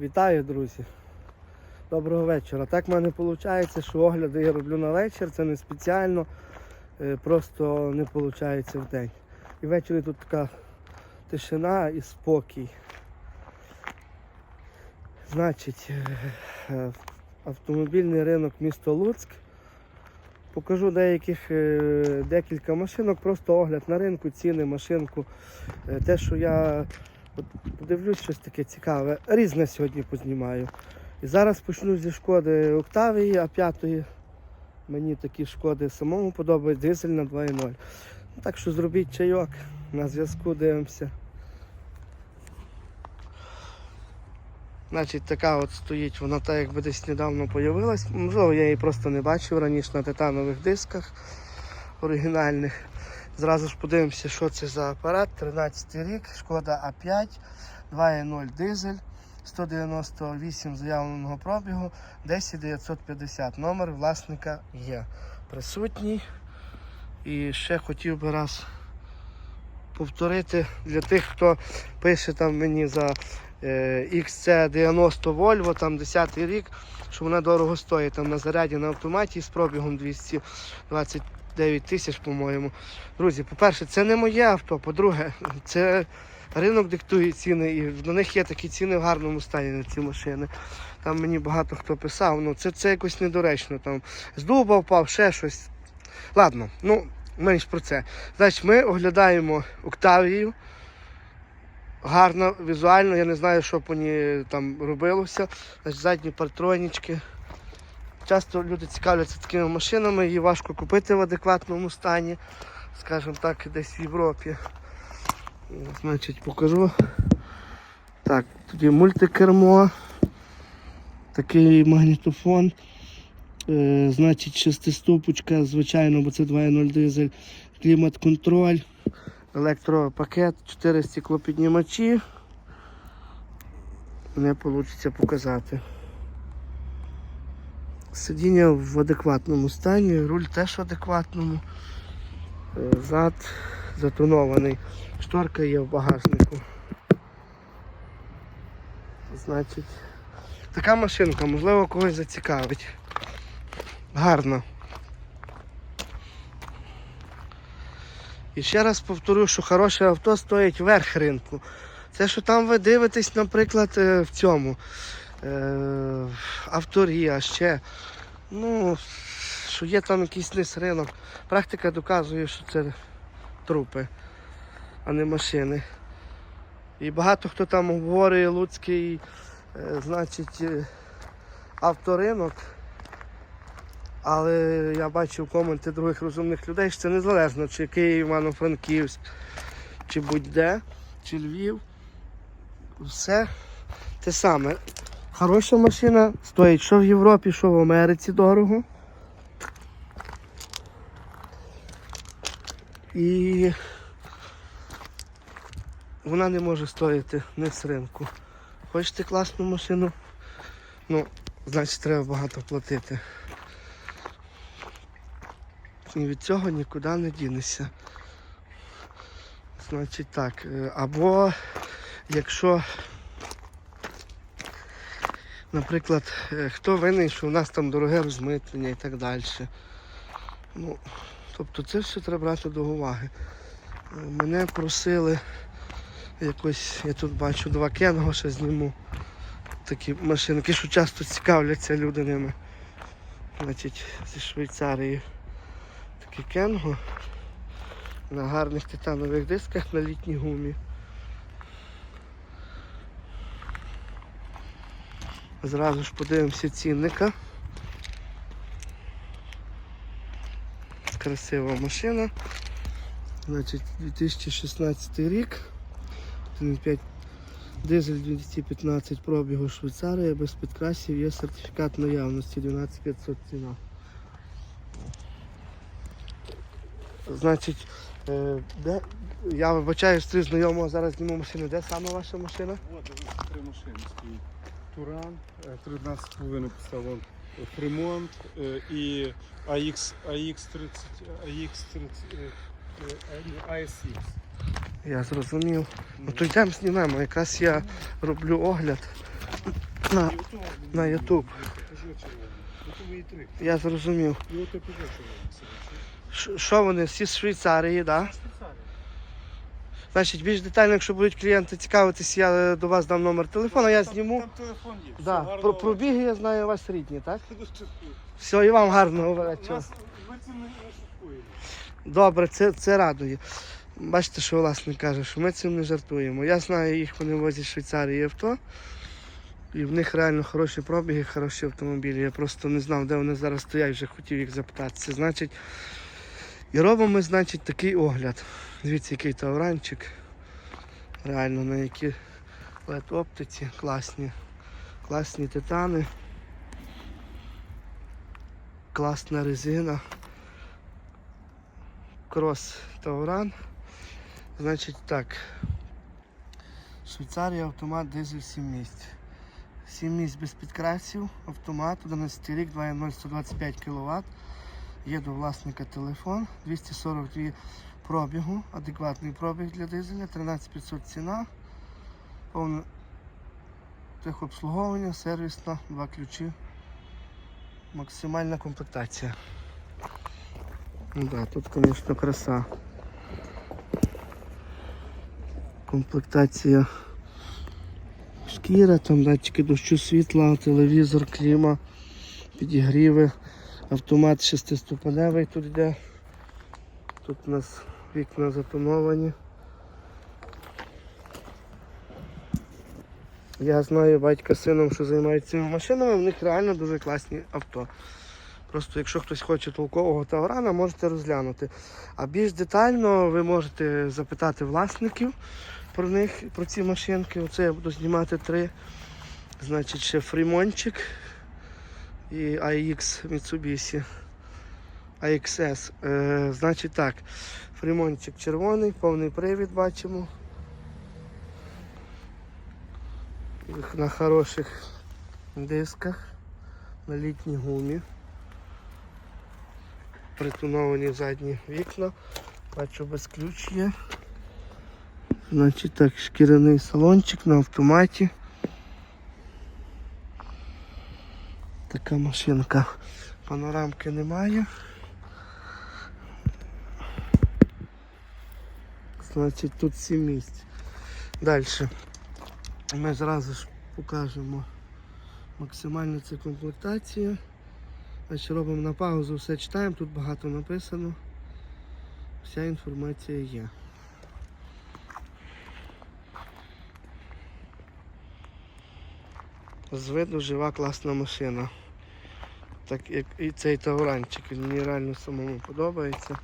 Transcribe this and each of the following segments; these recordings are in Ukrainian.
Вітаю, друзі. Доброго вечора. Так в мене виходить, що огляди я роблю на вечір, це не спеціально, е, просто не виходить в день. І ввечері тут така тишина і спокій. Значить, е, е, автомобільний ринок місто Луцьк. Покажу деяких, декілька машинок, просто огляд на ринку, ціни, машинку. Те, що я подивлюсь щось таке цікаве. Різне сьогодні познімаю. І зараз почну зі шкоди Октавії, а п'ятої. Мені такі шкоди самому подобають, дизель на 2.0. Ну, Так що зробіть чайок, на зв'язку дивимося. Значить, така от стоїть, вона так якби десь недавно появилась. Можливо, я її просто не бачив раніше на титанових дисках оригінальних. Зразу ж подивимося, що це за апарат. 13 рік, шкода А5, 2.0 дизель, 198 заявленого пробігу, 10950. Номер власника є присутній. І ще хотів би раз повторити для тих, хто пише там мені за е, XC90 Volvo, там 10 рік, що вона дорого стоїть там на заряді на автоматі з пробігом 229 тисяч, по-моєму. Друзі, по-перше, це не моє авто. По-друге, це ринок диктує ціни, і до них є такі ціни в гарному стані на ці машини. Там мені багато хто писав, ну це, це якось недоречно. Там з дуба впав, ще щось. Ладно, ну менш про це. Значить, ми оглядаємо Октавію. Гарно, візуально, я не знаю, що по ній там робилося. Значить, задні партронічки. Часто люди цікавляться такими машинами, її важко купити в адекватному стані, скажімо так, десь в Європі. Значить, покажу. Так, тоді мультикермо, такий магнітофон. Е, значить, шестиступочка, звичайно, бо це 2.0 дизель, клімат-контроль, електропакет, 4 стеклопіднімачі. Не вийде показати. Сидіння в адекватному стані, руль теж в адекватному. Е, Зад затонований. Шторка є в багажнику. Значить, така машинка, можливо, когось зацікавить. Гарно. І ще раз повторю, що хороше авто стоїть верх ринку. Це, що там ви дивитесь, наприклад, е, в цьому авторі, а ще, ну, що є там якийсь низ ринок. Практика доказує, що це трупи, а не машини. І багато хто там говорить Луцький, е, значить, е, авторинок. Але я бачив коменти других розумних людей, що це незалежно, чи Київ, Івано-Франківськ, чи будь-де, чи Львів. Все те саме. Хороша машина стоїть що в Європі, що в Америці дорого. І вона не може стояти не з ринку. Хочете класну машину? Ну, значить треба багато платити. І від цього нікуди не дінешся. Значить так, е, або якщо, наприклад, е, хто винен, що у нас там дороге розмитнення і так далі. Ну, тобто це все треба брати до уваги. Е, Мене просили якось, я тут бачу два кенго ще зніму. Такі машинки, що часто цікавляться люди ними. Значить, зі Швейцарії таке кенго на гарних титанових дисках на літній гумі. Зразу ж подивимося цінника. Красива машина. Значить, 2016 рік. 1,5 Дизель 215 пробігу Швейцарія, без підкрасів, є сертифікат наявності 12500 ціна. Значить, е, де, я вибачаю, стрій знайомого, зараз зніму машину. Де саме ваша машина? Дивіться, три машини стоїть. Туран, е, 13,5 поставив Фремонт е, і AX, AX30, AX30, е, е, ASX. Я зрозумів. Ну то йдемо знімемо. Якраз я роблю огляд. На, на YouTube. Я зрозумів. Що вони всі з Швейцарії, так? Да? Значить, більш детально, якщо будуть клієнти цікавитись, я до вас дам номер телефона, я зніму. Там телефон є. Да. Про пробіги я знаю у вас рідні, так? Все, і вам гарного вечора. Нас- Ми цим не не шуткуємо. Добре, це, це радує. Бачите, що власник каже, що ми цим не жартуємо. Я знаю їх, вони возять з Швейцарії авто. І в них реально хороші пробіги, хороші автомобілі. Я просто не знав, де вони зараз стоять, вже хотів їх запитатися. Значить, і робимо значить, такий огляд. Дивіться, який тавранчик. Реально на які led оптиці класні. Класні титани. Класна резина. Крос Тауран. Значить так. Швейцарія автомат дизель 7 місць. 7 місць без підкрасів, автомат, 11 рік, 2.0 125 кВт. Є до власника телефон, 242 пробігу, адекватний пробіг для дизеля, 13500 ціна, повне техобслуговування, сервісна, два ключі, максимальна комплектація. Ну да, тут, конечно, краса. Комплектація шкіра, там датчики дощу світла, телевізор, кліма, підігріви, автомат шестиступеневий тут йде. Тут у нас вікна затоновані. Я знаю батька з сином, що займаються цими машинами, в них реально дуже класні авто. Просто якщо хтось хоче толкового таврана, можете розглянути. А більш детально ви можете запитати власників про них, про ці машинки. Оце я буду знімати три. Значить, ще Фрімончик і AX Mitsubishi. AXS. Е, значить так, Фрімончик червоний, повний привід бачимо. На хороших дисках, на літній гумі притоновані задні вікна. Бачу без ключ є. Значить так, шкіряний салончик на автоматі. Така машинка. Панорамки немає. Значить тут 7 місць. Далі. Ми зразу ж покажемо максимальну цю комплектацію. Значить, робимо на паузу, все читаємо, тут багато написано. Вся інформація є. З виду жива класна машина. Так як і цей тауранчик, він мені реально самому подобається.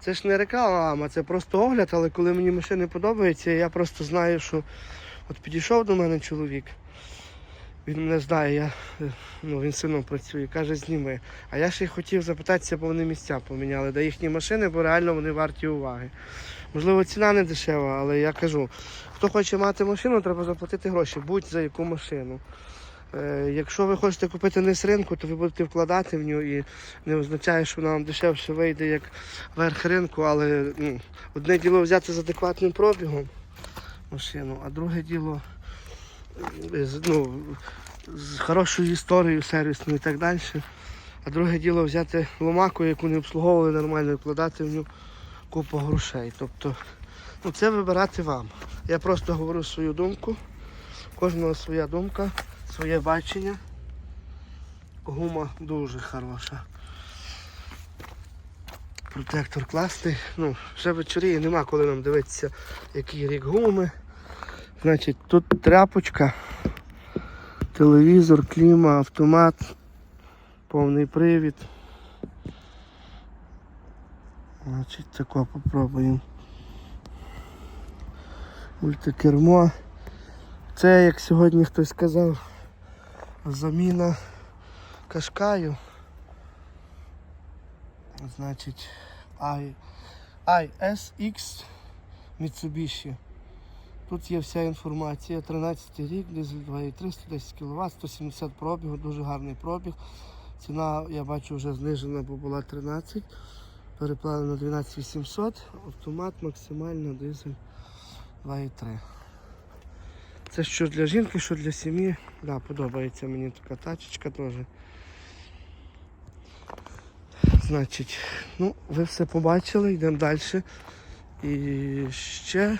Це ж не реклама, це просто огляд, але коли мені машини подобаються, я просто знаю, що от підійшов до мене чоловік. Він мене знає, я, е, ну, він сином працює, каже, зніми. А я ще й хотів запитатися, бо вони місця поміняли, де їхні машини, бо реально вони варті уваги. Можливо, ціна не дешева, але я кажу, хто хоче мати машину, треба заплатити гроші, будь за яку машину. Е, якщо ви хочете купити не з ринку, то ви будете вкладати в нього і не означає, що вона вам дешевше вийде як верх ринку, але ну, одне діло взяти з адекватним пробігом машину, а друге діло е, з- ну, з хорошою історією сервісною і так далі. А друге діло взяти ломаку, яку не обслуговували нормально, і вкладати в нього купу грошей. Тобто, ну це вибирати вам. Я просто говорю свою думку. Кожного своя думка, своє бачення. Гума дуже хороша. Протектор класний. Ну, вже вечоріє, нема коли нам дивитися, який рік гуми. Значить, тут тряпочка, телевізор, кліма, автомат, повний привід. Значить, тако попробуємо. Мультикермо. Це, як сьогодні хтось сказав, заміна кашкаю. Значить, I, ISX Mitsubishi. Тут є вся інформація. 13 рік, дизель 2.3, 110 кВт, 170 пробігу, дуже гарний пробіг. Ціна, я бачу, вже знижена, бо була 13. Переплавлено 12800, автомат максимально дизель 2.3. Це що для жінки, що для сім'ї. Да, подобається мені така тачечка теж. Значить, ну, ви все побачили, йдемо далі. І ще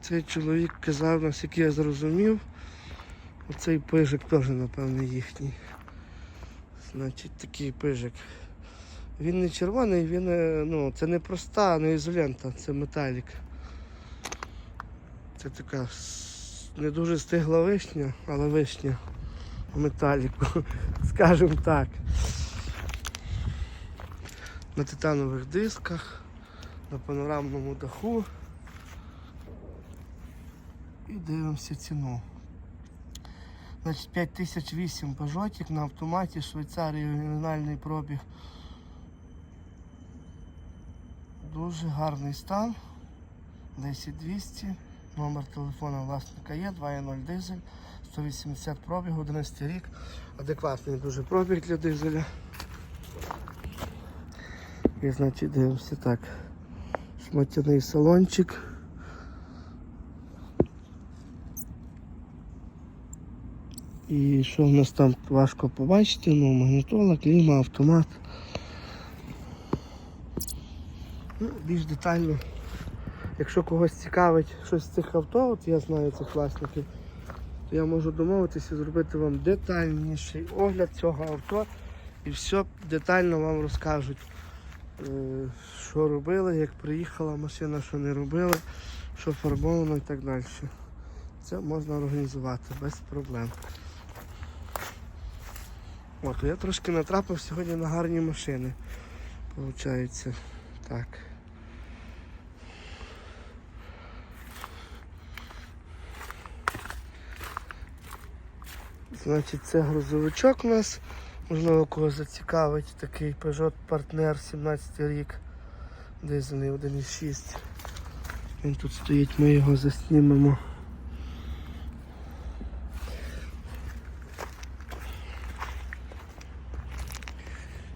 цей чоловік казав, наскільки я зрозумів, оцей пижик теж, напевне, їхній. Значить, такий пижик. Він не червоний, він е, ну, це не проста, не ізолента, це металік. Це така не дуже стигла вишня, але вишня в металіку, скажімо так. На титанових дисках, на панорамному даху. І дивимося ціну. Значить 5008 пажотик на автоматі, Швейцарії оригінальний пробіг. Дуже гарний стан. 10200. Номер телефона власника є, 2.0 дизель, 180 пробіг, 11 рік. Адекватний дуже пробіг для дизеля. І значить дивимося так. Шматяний салончик. І що в нас там важко побачити, ну магнітола, кліма, автомат. Ну, більш детально. Якщо когось цікавить щось з цих авто, от я знаю цих власників, то я можу домовитися і зробити вам детальніший огляд цього авто і все детально вам розкажуть, е, що робили, як приїхала машина, що не робили, що фарбовано і так далі. Це можна організувати без проблем. От, я трошки натрапив сьогодні на гарні машини. Получається так. Значить, це грузовичок у нас. Можливо, когось зацікавить такий Peugeot Partner 17 рік. Дизельний 1.6. Він тут стоїть, ми його заснімемо.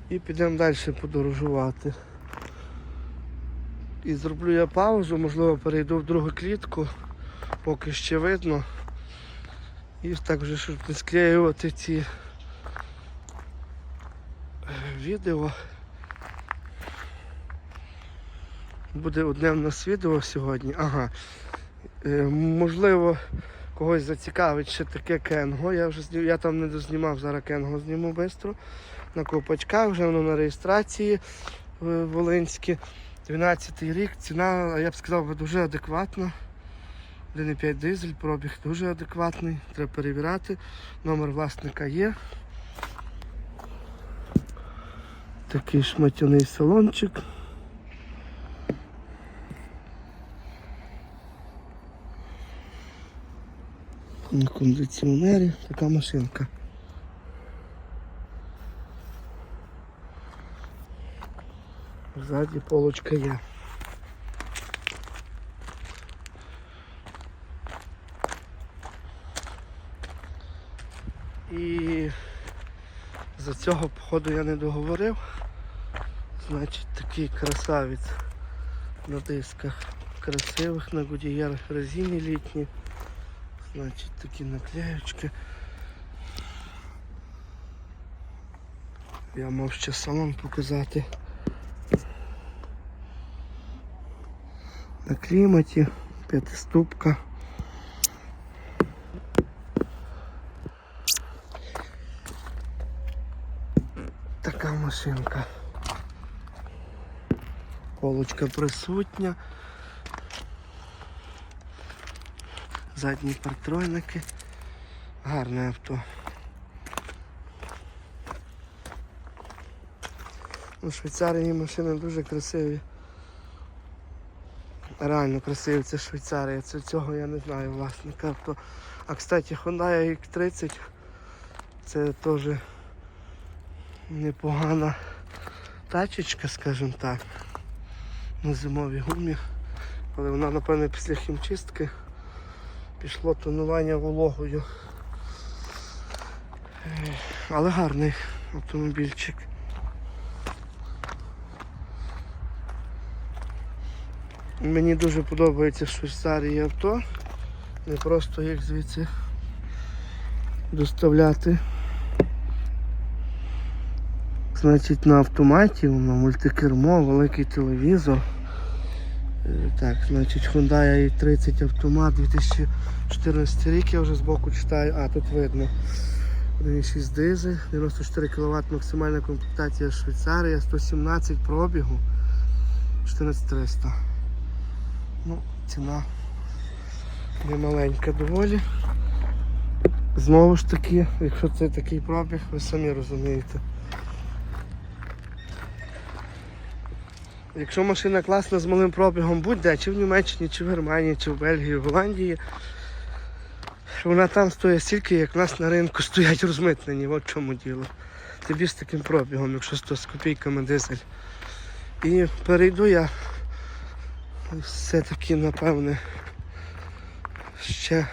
І підемо далі подорожувати. І зроблю я паузу, можливо перейду в другу клітку, поки ще видно. І так вже, щоб не склеювати ці е, відео. Буде одне в нас відео сьогодні. Ага. Е, можливо, когось зацікавить ще таке Кенго. Я вже зні- я там не дознімав, зараз Кенго зніму швидко. На ковпачках, вже воно на реєстрації в Волинській. 12 рік, ціна, я б сказав, дуже адекватна. 1,5 дизель, пробіг дуже адекватний, треба перевіряти. Номер власника є. Такий шматяний салончик. На кондиціонері така машинка. Ззаді полочка є. І за цього походу я не договорив. Значить такий красавець на дисках красивих, на гудієрах резині літні. Значить такі наклеючки. Я мав ще салон показати. На кліматі, п'ятиступка. Така машинка. Полочка присутня. Задні парктроники. Гарне авто. У Швейцарії машини дуже красиві. Реально красиві, це Швейцарія. Це цього я не знаю власника авто. А кстати, Hyundai X30 це теж непогана тачечка, скажімо так. На зимовій гумі. Але вона, напевно, після хімчистки пішло тонування вологою. Але гарний автомобільчик. Мені дуже подобається в Швейцарії авто. Не просто їх звідси доставляти. Значить на автоматі, на мультикермо, великий телевізор. Е, Так, значить Hyundai i30 автомат 2014 рік, я вже збоку читаю, а тут видно. 1,6 дизель, 94 кВт максимальна комплектація Швейцарія, 117 пробігу, 14300. Ну, ціна немаленька доволі. Знову ж таки, якщо це такий пробіг, ви самі розумієте. Якщо машина класна з малим пробігом, будь-де, чи в Німеччині, чи в Германії, чи в Бельгії, в Голландії, вона там стоїть стільки, як в нас на ринку стоять розмитнені, от чому діло. Тобі з таким пробігом, якщо 100 з копійками дизель. І перейду я все-таки, напевне, ще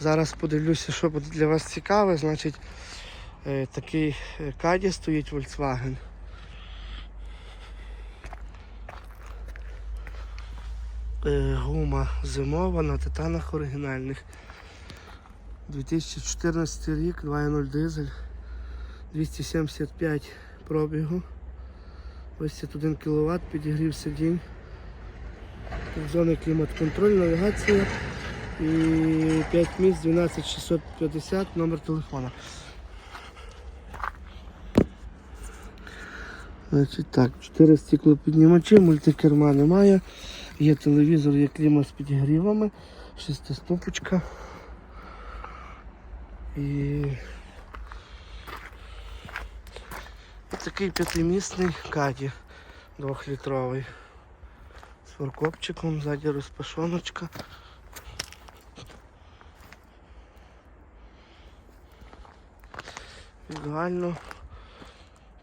зараз подивлюся, що буде для вас цікаве. Значить, е, такий е, каді стоїть Volkswagen. Гума зимова на титанах оригінальних. 2014 рік, 2.0 дизель, 275 пробігу, 81 кВт, підігрів сидінь, зони клімат-контроль, навігація і 5 місць 12650, номер телефона. Значить так, 4 стеклопіднімачі, мультикерма немає. Є телевізор, є клімат з підігрівами, шестиступочка. І такий п'ятимісний каді двохлітровий. З форкопчиком, ззаді розпашоночка. Ідеально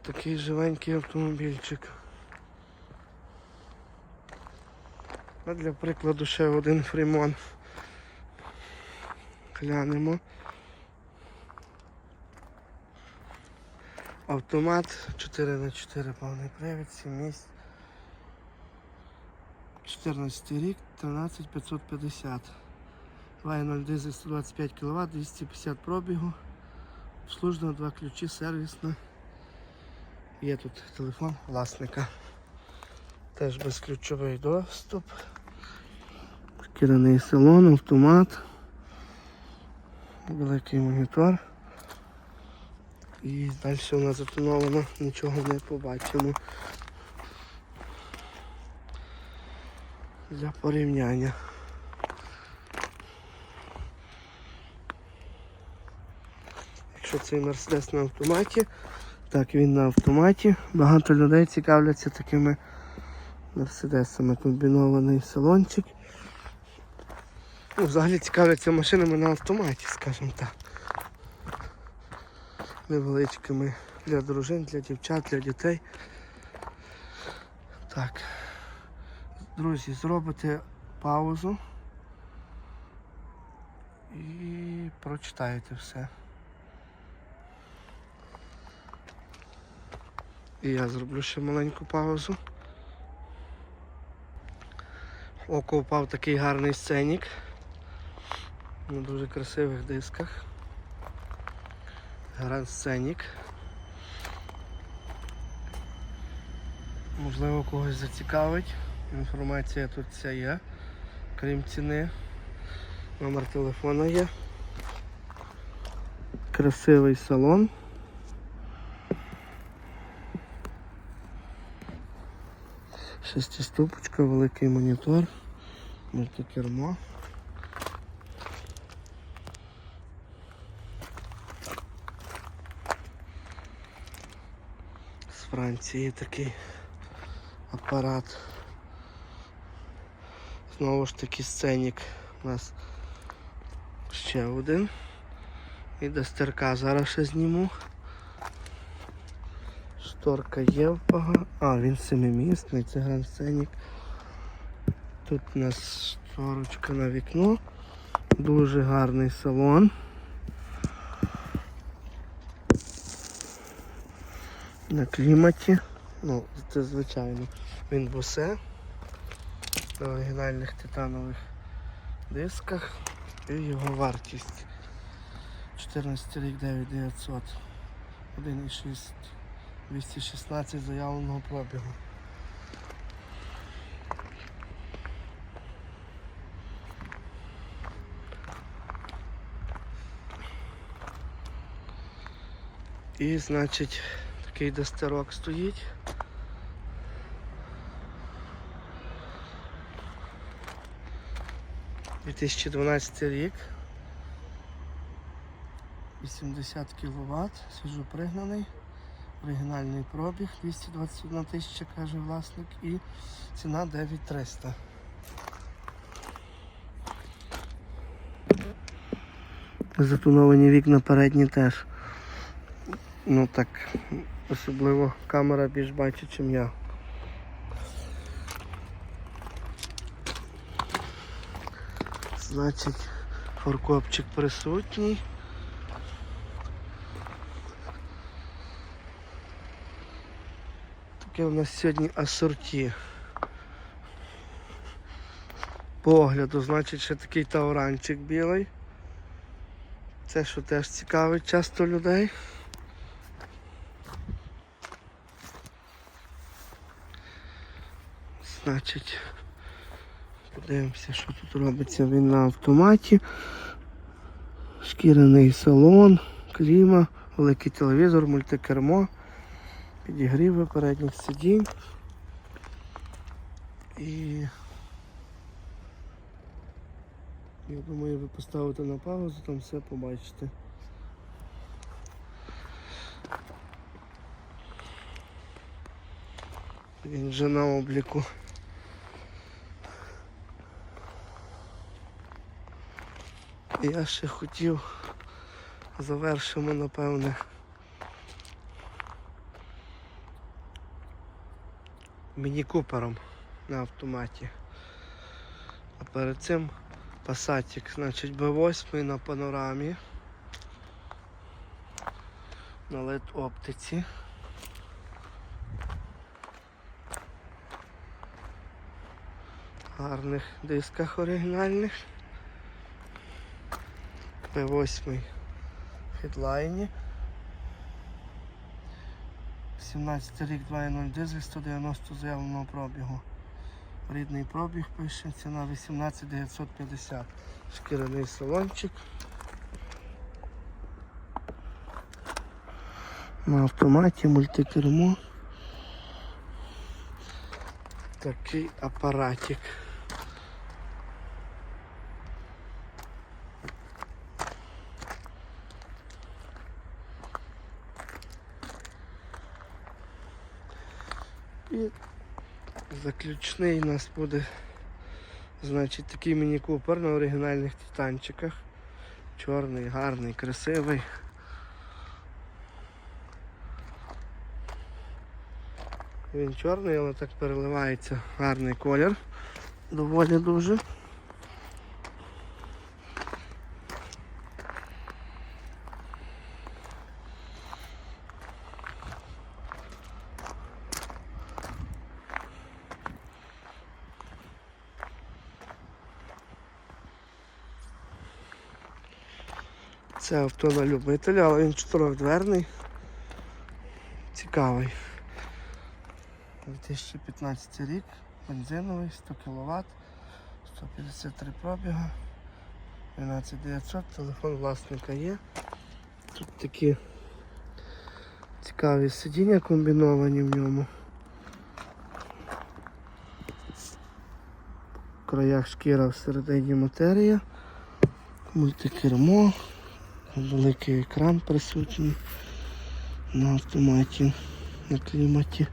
такий живенький автомобільчик. А для прикладу ще один фрімон. Глянемо. Автомат 4 на 4 повний привід, 7 місць. 14 рік, 13550. 2.0 дизель 125 кВт, 250 пробігу. Обслужено, два ключі, сервісно. Є тут телефон власника. Теж безключовий доступ. Шкіряний салон, автомат. Великий монітор. І далі у нас затоновано, нічого не побачимо. Для порівняння. Якщо цей Мерседес на автоматі, так він на автоматі. Багато людей цікавляться такими мерседесами. Комбінований салончик. Ну, взагалі цікавляться машинами на автоматі, скажімо так невеличкими для дружин, для дівчат, для дітей. Так. Друзі, зробите паузу і прочитаєте все. І я зроблю ще маленьку паузу. Око впав такий гарний сценік на дуже красивих дисках. Гранд Сценік. Можливо, когось зацікавить. Інформація тут вся є, крім ціни. Номер телефона є. Красивий салон. Шестиступочка, великий монітор, мультикермо. З Франції такий апарат. Знову ж таки сценік у нас ще один. І до стерка зараз ще зніму. Шторка є в пога. А, він семимісний, це гранд сценік. Тут у нас шторочка на вікно. Дуже гарний салон. На кліматі. Ну, це звичайно. Він босе на оригінальних титанових дисках. І його вартість. 14 рік 9900. 1,6. 216 заявленого пробігу. І, значить, такий дастерок стоїть. – 2012 рік. 80 кВт, свіжопригнаний, оригінальний пробіг, 221 тисяча, каже власник, і ціна 9300. Затоновані вікна передні теж. Ну так, особливо камера більш бачить, ніж я. Значить, форкопчик присутній. Таке у нас сьогодні асорті. По огляду, значить, ще такий тауранчик білий. Це що теж цікавить часто людей. Значить, подивимося, що тут робиться. Він на автоматі. Шкіряний салон, кліма, великий телевізор, мультикермо, підігріви передніх сидінь. І я думаю, ви поставите на паузу, там все побачите. Він вже на обліку. Я ще хотів завершимо, напевне. Міні-купером на автоматі. А перед цим пасатик, значить B8 на панорамі. На LED оптиці. гарних дисках оригінальних. P8 хедлайні. 17 рік 2.0 дизель 190 заявленого пробігу. Рідний пробіг пише, ціна 18 950. Шкіряний салончик. На автоматі мультикермо. Такий апаратик. І заключний у нас буде значить такий міні-купер на оригінальних титанчиках. Чорний, гарний, красивий. Він чорний, але так переливається гарний колір. Доволі дуже. Це авто на любителя, але він чотирьохдверний. Цікавий. 2015 рік, бензиновий, 100 кВт, 153 пробіга, 12900, телефон власника є. Тут такі цікаві сидіння комбіновані в ньому. В краях шкіра всередині матерія, мультикермо, великий екран присутній на автоматі, на кліматі.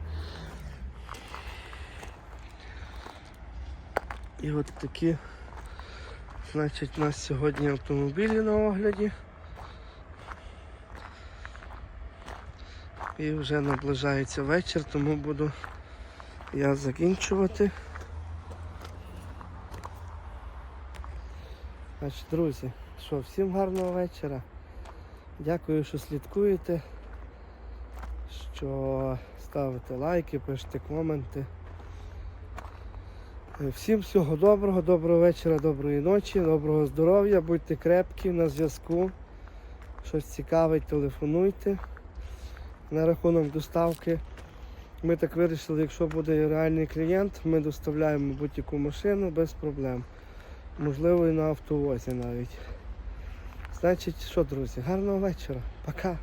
І от такі, значить, у нас сьогодні автомобілі на огляді. І вже наближається вечір, тому буду я закінчувати. Значить, друзі, що, всім гарного вечора. Дякую, що слідкуєте, що ставите лайки, пишете коменти. Всім всього доброго, доброго вечора, доброї ночі, доброго здоров'я, будьте крепкі на зв'язку. Щось цікавить, телефонуйте. На рахунок доставки. Ми так вирішили, якщо буде реальний клієнт, ми доставляємо будь-яку машину без проблем. Можливо, і на автовозі навіть. Значить, що, друзі, гарного вечора. Пока.